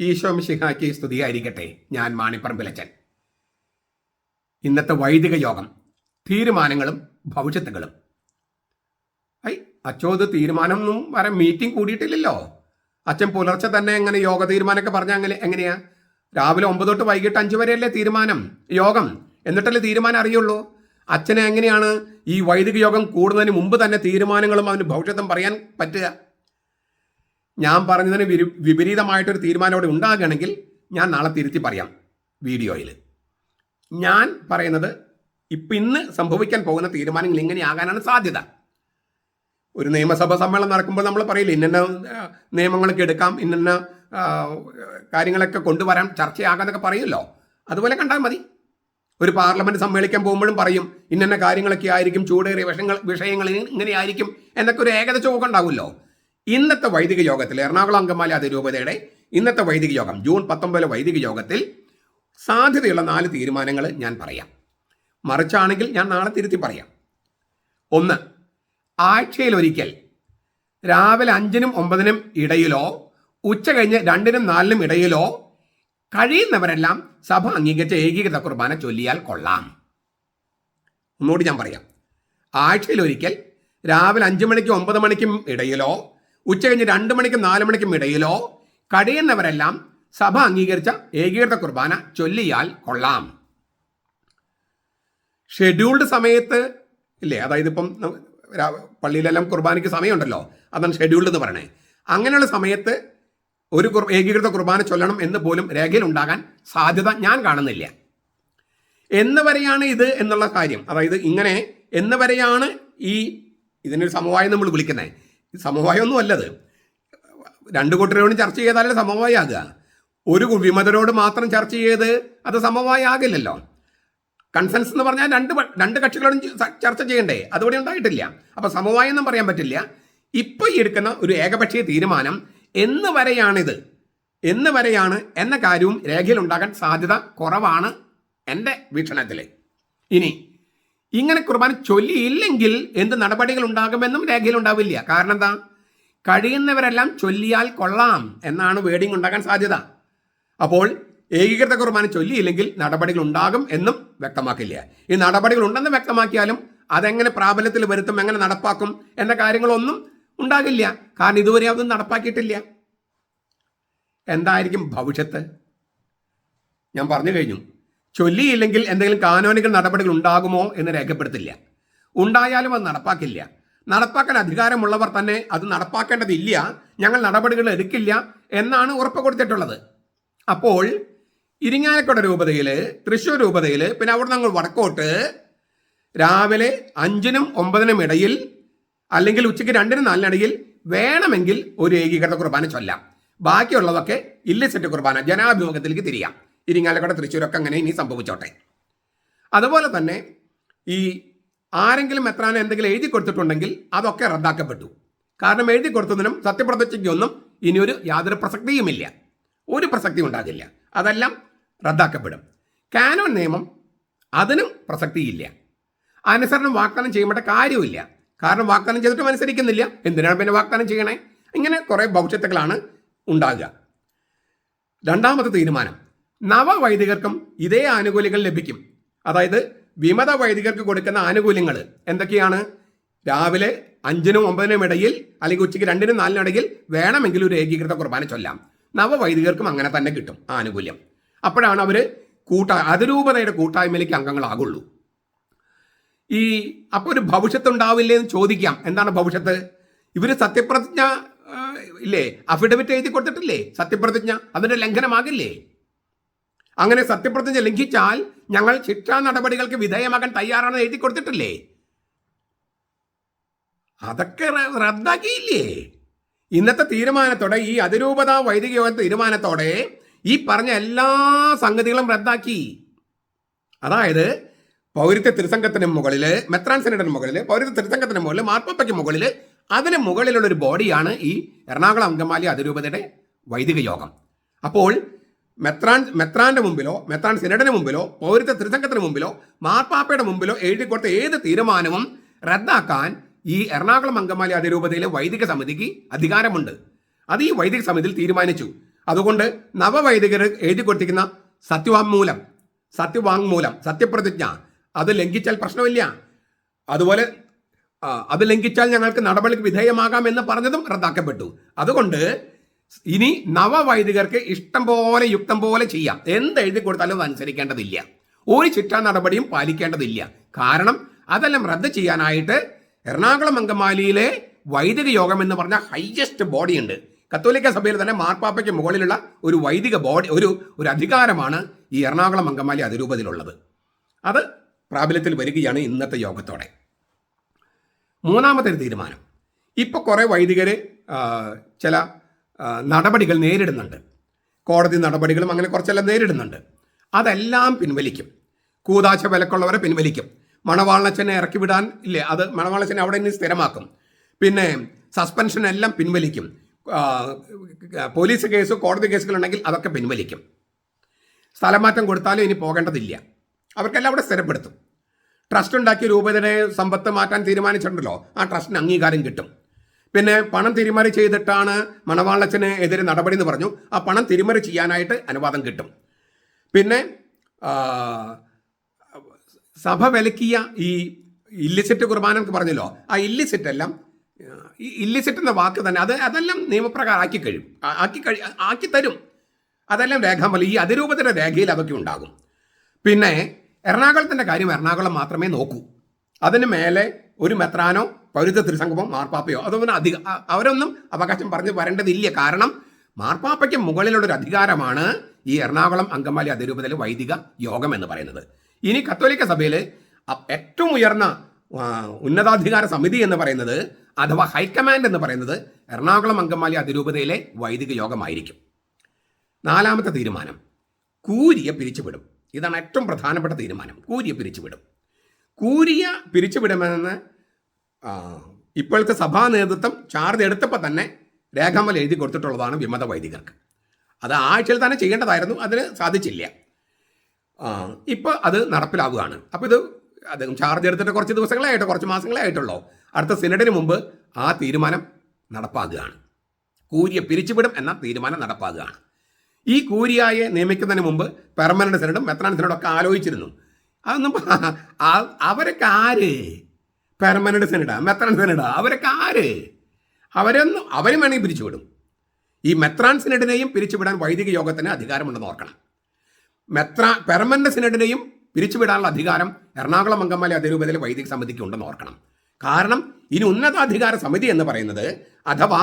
ഈശോ മിശിഹായ്ക്ക് സ്തുതിയായിരിക്കട്ടെ. ഞാൻ മാണിപ്പറമ്പിലച്ചൻ. ഇന്നത്തെ വൈദിക യോഗം തീരുമാനങ്ങളും ഭവിഷ്യത്തുകളും. ഐ അച്ചോത് തീരുമാനമൊന്നും വരെ മീറ്റിംഗ് കൂടിയിട്ടില്ലല്ലോ. അച്ഛൻ പുലർച്ചെ തന്നെ എങ്ങനെ യോഗ തീരുമാനമൊക്കെ പറഞ്ഞാൽ അങ്ങനെ എങ്ങനെയാ? രാവിലെ ഒമ്പത് തൊട്ട് വൈകിട്ട് അഞ്ച് വരെയല്ലേ തീരുമാനം? യോഗം. എന്നിട്ടല്ലേ തീരുമാനം അറിയുള്ളൂ? അച്ഛനെ എങ്ങനെയാണ് ഈ വൈദിക യോഗം കൂടുന്നതിന് മുമ്പ് തന്നെ തീരുമാനങ്ങളും അവന് ഭവിഷ്യത്തും പറയാൻ പറ്റുക? ഞാൻ പറഞ്ഞതിന് വിരു വിപരീതമായിട്ടൊരു തീരുമാനം അവിടെ ഉണ്ടാകുകയാണെങ്കിൽ ഞാൻ നാളെ തിരുത്തി പറയാം വീഡിയോയിൽ. ഞാൻ പറയുന്നത് ഇപ്പം ഇന്ന് സംഭവിക്കാൻ പോകുന്ന തീരുമാനങ്ങൾ ഇങ്ങനെയാകാനാണ് സാധ്യത. ഒരു നിയമസഭാ സമ്മേളനം നടക്കുമ്പോൾ നമ്മൾ പറയില്ല ഇന്ന നിയമങ്ങളൊക്കെ എടുക്കാം ഇന്ന കാര്യങ്ങളൊക്കെ കൊണ്ടുവരാൻ ചർച്ചയാകാന്നൊക്കെ പറയുമല്ലോ. അതുപോലെ കണ്ടാൽ മതി. ഒരു പാർലമെന്റ് സമ്മേളിക്കാൻ പോകുമ്പോഴും പറയും ഇന്ന കാര്യങ്ങളൊക്കെ ആയിരിക്കും ചൂടേറിയ വിഷയങ്ങൾ വിഷയങ്ങൾ ഇങ്ങനെയായിരിക്കും എന്നൊക്കെ ഒരു ഏകദേശം ഒക്കെ ഉണ്ടാവുമല്ലോ. ഇന്നത്തെ വൈദിക യോഗത്തിൽ എറണാകുളം അങ്കമാലി അതിരൂപതയുടെ ഇന്നത്തെ വൈദിക യോഗം ജൂൺ പത്തൊമ്പതിലെ വൈദിക യോഗത്തിൽ സാധ്യതയുള്ള നാല് തീരുമാനങ്ങൾ ഞാൻ പറയാം. മറിച്ചാണെങ്കിൽ ഞാൻ നാളെ തിരുത്തി പറയാം. ഒന്ന് ആഴ്ചയിൽ ഒരിക്കൽ രാവിലെ അഞ്ചിനും ഒമ്പതിനും ഇടയിലോ ഉച്ച കഴിഞ്ഞ് രണ്ടിനും നാലിനും ഇടയിലോ കഴിയുന്നവരെല്ലാം സഭ അംഗീകരിച്ച ഏകീകൃത കുർബാന ചൊല്ലിയാൽ കൊള്ളാം. ഒന്നുകൂടി ഞാൻ പറയാം. ആഴ്ചയിൽ ഒരിക്കൽ രാവിലെ അഞ്ച് മണിക്കും ഒമ്പത് മണിക്കും ഇടയിലോ ഉച്ച കഴിഞ്ഞ് രണ്ട് മണിക്കും നാല് മണിക്കും ഇടയിലോ കഴിയുന്നവരെല്ലാം സഭ അംഗീകരിച്ച ഏകീകൃത കുർബാന ചൊല്ലിയാൽ കൊള്ളാം. ഷെഡ്യൂൾഡ് സമയത്ത് ഇല്ലേ? അതായത് ഇപ്പം പള്ളിയിലെല്ലാം കുർബാനയ്ക്ക് സമയമുണ്ടല്ലോ. അതാണ് ഷെഡ്യൂൾഡ് എന്ന് പറയണേ. അങ്ങനെയുള്ള സമയത്ത് ഒരു ഏകീകൃത കുർബാന ചൊല്ലണം എന്ന് പോലും രേഖയിൽ ഉണ്ടാകാൻ സാധ്യത ഞാൻ കാണുന്നില്ല. എന്ന് വരെയാണ് ഇത് എന്നുള്ള കാര്യം. അതായത് ഇങ്ങനെ എന്ന് വരെയാണ് ഈ ഇതിനൊരു സമവായം നമ്മൾ വിളിക്കുന്നത്. സമവായമൊന്നും അല്ലത്. രണ്ട് കൂട്ടരോടും ചർച്ച ചെയ്താലേ സമവായം ആകുക ഒരു വിമതരോട് മാത്രം ചർച്ച ചെയ്ത് അത് സമവായ ആകില്ലല്ലോ കൺസെൻസ് എന്ന് പറഞ്ഞാൽ രണ്ട് രണ്ട് കക്ഷികളോടും ചർച്ച ചെയ്യണ്ടേ. അതുകൂടി ഉണ്ടായിട്ടില്ല. അപ്പോൾ സമവായം എന്നും പറയാൻ പറ്റില്ല. ഇപ്പോൾ ഈ എടുക്കുന്ന ഒരു ഏകപക്ഷീയ തീരുമാനം എന്ന് വരെയാണിത്. എന്ന് വരെയാണ് എന്ന കാര്യവും രേഖയിൽ ഉണ്ടാകാൻ സാധ്യത കുറവാണ് എന്റെ വീക്ഷണത്തിൽ ഇനി ഇങ്ങനെ കുർബാന ചൊല്ലിയില്ലെങ്കിൽ എന്ത് നടപടികൾ ഉണ്ടാകുമെന്നും രേഖയിൽ ഉണ്ടാവില്ല. കാരണം എന്താ? കഴിയുന്നവരെല്ലാം ചൊല്ലിയാൽ കൊള്ളാം എന്നാണ് വേഡിങ് ഉണ്ടാകാൻ സാധ്യത. അപ്പോൾ ഏകീകൃത കുർബാന ചൊല്ലിയില്ലെങ്കിൽ നടപടികൾ ഉണ്ടാകും എന്നും വ്യക്തമാക്കില്ല. ഈ നടപടികൾ ഉണ്ടെന്ന് വ്യക്തമാക്കിയാലും അതെങ്ങനെ പ്രാബല്യത്തിൽ വരുത്തും എങ്ങനെ നടപ്പാക്കും എന്ന കാര്യങ്ങളൊന്നും ഉണ്ടാകില്ല. കാരണം ഇതുവരെ അതൊന്നും നടപ്പാക്കിയിട്ടില്ല. എന്തായിരിക്കും ഭവിഷ്യത്ത്? ഞാൻ പറഞ്ഞു കഴിഞ്ഞു. ചൊല്ലിയില്ലെങ്കിൽ എന്തെങ്കിലും കാനോനിക നടപടികൾ ഉണ്ടാകുമോ എന്ന് രേഖപ്പെടുത്തില്ല. ഉണ്ടായാലും അത് നടപ്പാക്കില്ല. നടപ്പാക്കാൻ അധികാരമുള്ളവർ തന്നെ അത് നടപ്പാക്കേണ്ടതില്ല. ഞങ്ങൾ നടപടികൾ എടുക്കില്ല എന്നാണ് ഉറപ്പ് കൊടുത്തിട്ടുള്ളത്. അപ്പോൾ ഇരിങ്ങാലക്കുട രൂപതയിൽ തൃശ്ശൂർ രൂപതയിൽ പിന്നെ അവിടെ ഞങ്ങൾ വടക്കോട്ട് രാവിലെ അഞ്ചിനും ഒമ്പതിനും ഇടയിൽ അല്ലെങ്കിൽ ഉച്ചയ്ക്ക് രണ്ടിനും നാലിനിടയിൽ വേണമെങ്കിൽ ഒരു ഏകീകൃത കുർബാന ചൊല്ലാം. ബാക്കിയുള്ളതൊക്കെ ഇല്ലിസെറ്റ് കുർബാന ജനാഭിമുഖത്തിലേക്ക് തിരിയാം. ഇരിങ്ങാലക്കുട തൃശ്ശൂരൊക്കെ അങ്ങനെ ഇനി സംഭവിച്ചോട്ടെ. അതുപോലെ തന്നെ ഈ ആരെങ്കിലും എത്രാനും എന്തെങ്കിലും എഴുതി കൊടുത്തിട്ടുണ്ടെങ്കിൽ അതൊക്കെ റദ്ദാക്കപ്പെട്ടു. കാരണം എഴുതി കൊടുത്തതിനും സത്യപ്രതിജ്ഞയ്ക്കൊന്നും ഇനിയൊരു യാതൊരു പ്രസക്തിയുമില്ല. ഒരു പ്രസക്തി ഉണ്ടാകില്ല. അതെല്ലാം റദ്ദാക്കപ്പെടും. കാനോൻ നിയമം അതിനും പ്രസക്തിയില്ല. അനുസരണം വാഗ്ദാനം ചെയ്യേണ്ട കാര്യമില്ല കാരണം വാഗ്ദാനം ചെയ്തിട്ടും അനുസരിക്കുന്നില്ല. എന്തിനാണ് പിന്നെ വാഗ്ദാനം ചെയ്യണേ? ഇങ്ങനെ കുറേ ഭവിഷ്യത്തുകളാണ് ഉണ്ടാകുക. രണ്ടാമത്തെ തീരുമാനം. നവവൈദികർക്കും ഇതേ ആനുകൂല്യങ്ങൾ ലഭിക്കും. അതായത് വിമത വൈദികർക്ക് കൊടുക്കുന്ന ആനുകൂല്യങ്ങൾ എന്തൊക്കെയാണ്? രാവിലെ അഞ്ചിനും ഒമ്പതിനും ഇടയിൽ അല്ലെങ്കിൽ ഉച്ചയ്ക്ക് രണ്ടിനും നാലിനും ഇടയിൽ വേണമെങ്കിൽ ഒരു ഏകീകൃത കുർബാന ചൊല്ലാം. നവവൈദികർക്കും അങ്ങനെ തന്നെ കിട്ടും ആനുകൂല്യം. അപ്പോഴാണ് അവർ കൂട്ട അതിരൂപതയുടെ കൂട്ടായ്മയിലേക്ക് അംഗങ്ങളാകുള്ളൂ. ഈ അപ്പോൾ ഒരു ഭവിഷ്യത്ത് ഉണ്ടാവില്ലേ എന്ന് ചോദിക്കാം. എന്താണ് ഭവിഷ്യത്ത്? ഇവർ സത്യപ്രതിജ്ഞ ഇല്ലേ? അഫിഡവിറ്റ് എഴുതി കൊടുത്തിട്ടില്ലേ? സത്യപ്രതിജ്ഞ? അതിന്റെ ലംഘനമാകില്ലേ? അങ്ങനെ സത്യപ്രതിജ്ഞ ലംഘിച്ചാൽ ഞങ്ങൾ ശിക്ഷാ നടപടികൾക്ക് വിധേയമാകാൻ തയ്യാറാണെന്ന് എഴുതി കൊടുത്തിട്ടില്ലേ? അതൊക്കെ റദ്ദാക്കിയില്ലേ? ഇന്നത്തെ തീരുമാനത്തോടെ ഈ അതിരൂപത വൈദിക യോഗ തീരുമാനത്തോടെ ഈ പറഞ്ഞ എല്ലാ സംഗതികളും റദ്ദാക്കി. അതായത് പൗരത്വ തിരുസംഘത്തിന് മുകളിൽ മെത്രാൻ സെനറ്റിന് മുകളിൽ പൗരത്വ തിരുസംഘത്തിന് മുകളിൽ മാർപ്പാപ്പയ്ക്ക് മുകളിൽ അതിന് മുകളിലുള്ള ഒരു ബോഡിയാണ് ഈ എറണാകുളം അങ്കമാലി അതിരൂപതയുടെ വൈദിക യോഗം. അപ്പോൾ മെത്രാൻ മെത്രാന്റെ മുമ്പിലോ മെത്രാൻ സിനഡിന് മുമ്പിലോ പൗരത്വ തിരുസംഘത്തിന് മുമ്പിലോ മാർപ്പാപ്പയുടെ മുമ്പിലോ എഴുതി കൊടുത്ത ഏത് തീരുമാനവും റദ്ദാക്കാൻ ഈ എറണാകുളം അങ്കമാലി അതിരൂപതയിലെ വൈദിക സമിതിക്ക് അധികാരമുണ്ട്. അത് ഈ വൈദിക സമിതിയിൽ തീരുമാനിച്ചു. അതുകൊണ്ട് നവവൈദികർ എഴുതി കൊടുത്തിരിക്കുന്ന സത്യവാങ്മൂലം സത്യവാങ്മൂലം സത്യപ്രതിജ്ഞ അത് ലംഘിച്ചാൽ പ്രശ്നമില്ല. അതുപോലെ അത് ലംഘിച്ചാൽ ഞങ്ങൾക്ക് നടപടിക്ക് വിധേയമാകാം എന്ന് പറഞ്ഞതും റദ്ദാക്കപ്പെട്ടു. അതുകൊണ്ട് ഇനി നവവൈദികർക്ക് ഇഷ്ടം പോലെ യുക്തം പോലെ ചെയ്യാം. എന്ത് എഴുതി കൊടുത്താലും അത് അനുസരിക്കേണ്ടതില്ല. ഒരു ചിട്ടാ നടപടിയും പാലിക്കേണ്ടതില്ല. കാരണം അതെല്ലാം റദ്ദ് ചെയ്യാനായിട്ട് എറണാകുളം അങ്കമാലിയിലെ വൈദിക യോഗം എന്ന് പറഞ്ഞ ഹൈയസ്റ്റ് ബോഡി ഉണ്ട്. കത്തോലിക്ക സഭയിൽ തന്നെ മാർപ്പാപ്പയ്ക്ക് മുകളിലുള്ള ഒരു വൈദിക ബോഡി ഒരു ഒരു അധികാരമാണ് ഈ എറണാകുളം അങ്കമാലി അതിരൂപതയിലുള്ളത്. അത് പ്രാബല്യത്തിൽ വരികയാണ് ഇന്നത്തെ യോഗത്തോടെ. മൂന്നാമത്തെ തീരുമാനം. ഇപ്പോൾ കുറേ വൈദികർ ചില നടപടികൾ നേരിടുന്നുണ്ട്. കോടതി നടപടികളും അങ്ങനെ കുറച്ചെല്ലാം നേരിടുന്നുണ്ട്. അതെല്ലാം പിൻവലിക്കും. കൂതാശ വിലക്കുള്ളവരെ പിൻവലിക്കും. മണവാളച്ചനെ ഇറക്കി വിടാൻ ഇല്ലേ? അത് മണവാളച്ചനെ അവിടെ നിന്ന് സ്ഥിരമാക്കും. പിന്നെ സസ്പെൻഷൻ എല്ലാം പിൻവലിക്കും. പോലീസ് കേസ് കോടതി കേസുകളുണ്ടെങ്കിൽ അതൊക്കെ പിൻവലിക്കും. സ്ഥലമാറ്റം കൊടുത്താലും ഇനി പോകേണ്ടതില്ല. അവർക്കെല്ലാം അവിടെ സ്ഥിരപ്പെടുത്തും. ട്രസ്റ്റ് ഉണ്ടാക്കിയ രൂപതയുടെ സമ്പത്ത് മാറ്റാൻ തീരുമാനിച്ചിട്ടുണ്ടല്ലോ. ആ ട്രസ്റ്റിന് അംഗീകാരം കിട്ടും. പിന്നെ പണം തിരിമറി ചെയ്തിട്ടാണ് മണവാളച്ചന് എതിരെ നടപടി എന്ന് പറഞ്ഞു. ആ പണം തിരിമറി ചെയ്യാനായിട്ട് അനുവാദം കിട്ടും. പിന്നെ സഭ വിലക്കിയ ഈ ഇല്ലിസിറ്റ് കുർബാന എന്ന് പറഞ്ഞല്ലോ ആ ഇല്ലിസിറ്റ് എല്ലാം ഈ ഇല്ലിസിറ്റ് എന്ന വാക്ക് തന്നെ അത് അതെല്ലാം നിയമപ്രകാരം ആക്കി കഴിയും. ആക്കി കഴി ആക്കി തരും. അതെല്ലാം രേഖാമൂലം ഈ അതിരൂപത്തിന്റെ രേഖയിൽ അതൊക്കെ ഉണ്ടാകും. പിന്നെ എറണാകുളത്തിന്റെ കാര്യം എറണാകുളം മാത്രമേ നോക്കൂ. അതിന് മേലെ ഒരു മെത്രാനോ പൗരത്വ തിരുസംഗമോ മാർപ്പാപ്പയോ? അതൊന്നും അധിക അവരൊന്നും അവകാശം പറഞ്ഞു വരേണ്ടതില്ല. കാരണം മാർപ്പാപ്പയ്ക്ക് മുകളിലുള്ള ഒരു അധികാരമാണ് ഈ എറണാകുളം അങ്കമാലി അതിരൂപതയിലെ വൈദിക യോഗം എന്ന് പറയുന്നത്. ഇനി കത്തോലിക്ക സഭയിൽ ഏറ്റവും ഉയർന്ന ഉന്നതാധികാര സമിതി എന്ന് പറയുന്നത് അഥവാ ഹൈക്കമാൻഡ് എന്ന് പറയുന്നത് എറണാകുളം അങ്കമാലി അതിരൂപതയിലെ വൈദിക യോഗമായിരിക്കും. നാലാമത്തെ തീരുമാനം കൂരിയെ പിരിച്ചുവിടും. ഇതാണ് ഏറ്റവും പ്രധാനപ്പെട്ട തീരുമാനം. കൂരിയെ പിരിച്ചുവിടും. കൂരിയ പിരിച്ചുവിടുമെന്ന് ഇപ്പോഴത്തെ സഭാ നേതൃത്വം ചാർജ് എടുത്തപ്പോൾ തന്നെ രേഖാമൽ എഴുതി കൊടുത്തിട്ടുള്ളതാണ് വിമത വൈദികർക്ക്. അത് ആഴ്ചയിൽ തന്നെ ചെയ്യേണ്ടതായിരുന്നു അതിന് സാധിച്ചില്ല. ഇപ്പോൾ അത് നടപ്പിലാവുകയാണ്. അപ്പോൾ ഇത് അദ്ദേഹം ചാർജ് എടുത്തിട്ട് കുറച്ച് ദിവസങ്ങളെ ആയിട്ട് കുറച്ച് മാസങ്ങളെ ആയിട്ടുള്ളൂ അടുത്ത സിനഡിന് മുമ്പ് ആ തീരുമാനം നടപ്പാകുകയാണ് കൂരിയെ പിരിച്ചുവിടും എന്ന തീരുമാനം നടപ്പാകുകയാണ് ഈ കൂരിയായെ നിയമിക്കുന്നതിന് മുമ്പ് പെർമനന്റ് സിനഡും മെത്രാൻ സിനഡും ഒക്കെ ആലോചിച്ചിരുന്നു. അതൊന്നും അവരൊക്കെ ആര്? പെർമനന്റ് സെനഡാ മെത്രാൻ സെനഡാ അവരൊക്കെ ആര്? അവരൊന്നും അവരും വേണമെങ്കിൽ പിരിച്ചുവിടും ഈ മെത്രാൻ സിനഡിനെയും പിരിച്ചുവിടാൻ വൈദിക യോഗത്തിന് അധികാരമുണ്ടെന്ന് ഓർക്കണം. മെത്ര പെർമനന്റ് സിനഡിനെയും പിരിച്ചുവിടാനുള്ള അധികാരം എറണാകുളം അങ്കമാലി അതിരൂപതയിലെ വൈദിക സമിതിക്ക് ഉണ്ടെന്ന് ഓർക്കണം. കാരണം ഇനി ഉന്നതാധികാര സമിതി എന്ന് പറയുന്നത് അഥവാ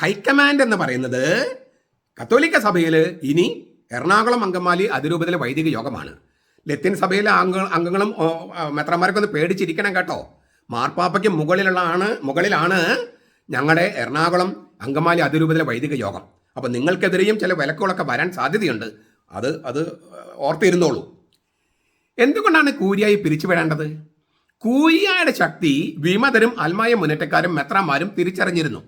ഹൈക്കമാൻഡ് എന്ന് പറയുന്നത് കത്തോലിക്ക സഭയിൽ ഇനി എറണാകുളം അങ്കമാലി അതിരൂപതയിലെ വൈദിക യോഗമാണ്. ലത്തീൻ സഭയിലെ അംഗ അംഗങ്ങളും മെത്രന്മാർക്കൊന്ന് പേടിച്ചിരിക്കണം കേട്ടോ. മാർപ്പാപ്പയ്ക്ക് മുകളിലുള്ള ആണ് മുകളിലാണ് ഞങ്ങളുടെ എറണാകുളം അങ്കമാലി അതിരൂപതയിലെ വൈദിക യോഗം. അപ്പോൾ നിങ്ങൾക്കെതിരെയും ചില വിലക്കുകളൊക്കെ വരാൻ സാധ്യതയുണ്ട്. അത് അത് ഓർത്തിരുന്നോളൂ. എന്തുകൊണ്ടാണ് കൂരിയായി പിരിച്ചുവിടേണ്ടത് കൂരിയായുടെ ശക്തി വിമതരും അൽമായ മുന്നേറ്റക്കാരും മെത്രാമാരും തിരിച്ചറിഞ്ഞിരുന്നു.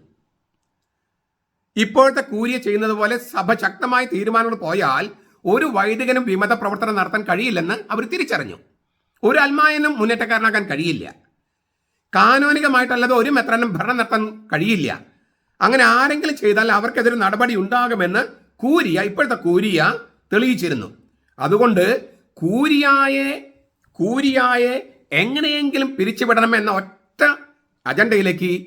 ഇപ്പോഴത്തെ കൂരിയ ചെയ്യുന്നത് പോലെ സഭ ശക്തമായ തീരുമാനങ്ങൾ പോയാൽ ഒരു വൈദികനും വിമത പ്രവർത്തനം നടത്താൻ കഴിയില്ലെന്ന് അവർ തിരിച്ചറിഞ്ഞു. ഒരു അൽമായനും മുന്നേറ്റക്കാരനാകാൻ കഴിയില്ല. കാനോനികമായിട്ടല്ലാതെ ഒരു മെത്രാനും ഭരണം നടത്താൻ കഴിയില്ല. അങ്ങനെ ആരെങ്കിലും ചെയ്താൽ അവർക്കെതിരെ നടപടി ഉണ്ടാകുമെന്ന് കൂരിയ ഇപ്പോഴത്തെ കൂരിയ തെളിയിച്ചിരുന്നു. അതുകൊണ്ട് കൂരിയായെ കൂരിയായെ എങ്ങനെയെങ്കിലും പിരിച്ചുവിടണം എന്ന ഒറ്റ അജണ്ടയിലേക്ക്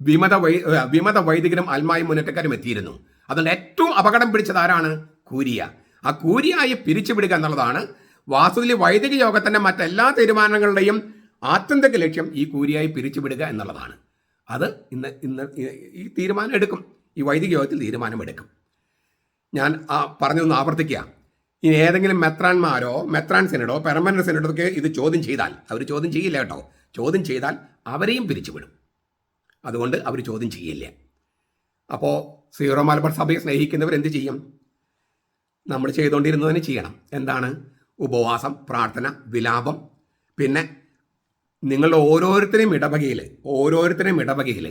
വിമത വൈ വിമത വൈദികരും അൽമായും മുന്നേറ്റക്കാരും എത്തിയിരുന്നു. അതുകൊണ്ട് ഏറ്റവും അപകടം പിടിച്ചത് ആരാണ്? കൂരിയ. ആ കൂരിയായെ പിരിച്ചുവിടുക എന്നുള്ളതാണ് വാസ്തുവിൽ വൈദിക യോഗത്തിന്റെ മറ്റെല്ലാ തീരുമാനങ്ങളുടെയും ആത്യന്തിക ലക്ഷ്യം ഈ കൂരിയായി പിരിച്ചുവിടുക എന്നുള്ളതാണ്. അത് ഇന്ന് ഇന്ന് ഈ- തീരുമാനം എടുക്കും. ഈ വൈദിക യോഗത്തിൽ തീരുമാനമെടുക്കും ഞാൻ ആ പറഞ്ഞതൊന്ന് ആവർത്തിക്കുക. ഇനി ഏതെങ്കിലും മെത്രാൻമാരോ മെത്രാൻ സെനഡോ പെർമനന്റ് സെനഡോ ഒക്കെ ഇത് ചോദ്യം ചെയ്താൽ അവർ ചോദ്യം ചെയ്യില്ല കേട്ടോ. ചോദ്യം ചെയ്താൽ അവരെയും പിരിച്ചുവിടും. അതുകൊണ്ട് അവർ ചോദ്യം ചെയ്യില്ല. അപ്പോൾ സീറോ മലബാർ സഭയെ സ്നേഹിക്കുന്നവർ എന്ത് ചെയ്യും? നമ്മൾ ചെയ്തുകൊണ്ടിരുന്നതിന് ചെയ്യണം. എന്താണ്? ഉപവാസം പ്രാർത്ഥന വിലാപം പിന്നെ നിങ്ങളുടെ ഓരോരുത്തരെയും ഇടവകയിൽ ഓരോരുത്തരെയും ഇടവകയിൽ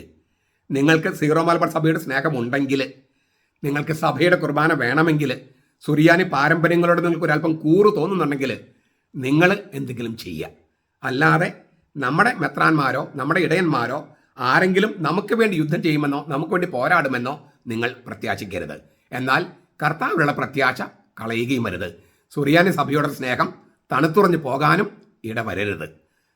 നിങ്ങൾക്ക് സീറോ മലബാർ സഭയുടെ സ്നേഹമുണ്ടെങ്കിൽ നിങ്ങൾക്ക് സഭയുടെ കുർബാന വേണമെങ്കിൽ സുറിയാനി പാരമ്പര്യങ്ങളോട് നിങ്ങൾക്ക് ഒരല്പം കൂറ് തോന്നുന്നുണ്ടെങ്കിൽ നിങ്ങൾ എന്തെങ്കിലും ചെയ്യുക. അല്ലാതെ നമ്മുടെ മെത്രാന്മാരോ നമ്മുടെ ഇടയന്മാരോ ആരെങ്കിലും നമുക്ക് വേണ്ടി യുദ്ധം ചെയ്യുമെന്നോ നമുക്ക് വേണ്ടി പോരാടുമെന്നോ നിങ്ങൾ പ്രത്യാശിക്കരുത്. എന്നാൽ കർത്താവിലുള്ള പ്രത്യാശ കളയുകയും വരുത് സുറിയാനി സഭയുടെ സ്നേഹം തണുത്തുറഞ്ഞു പോകാനും ഇടവരരുത്.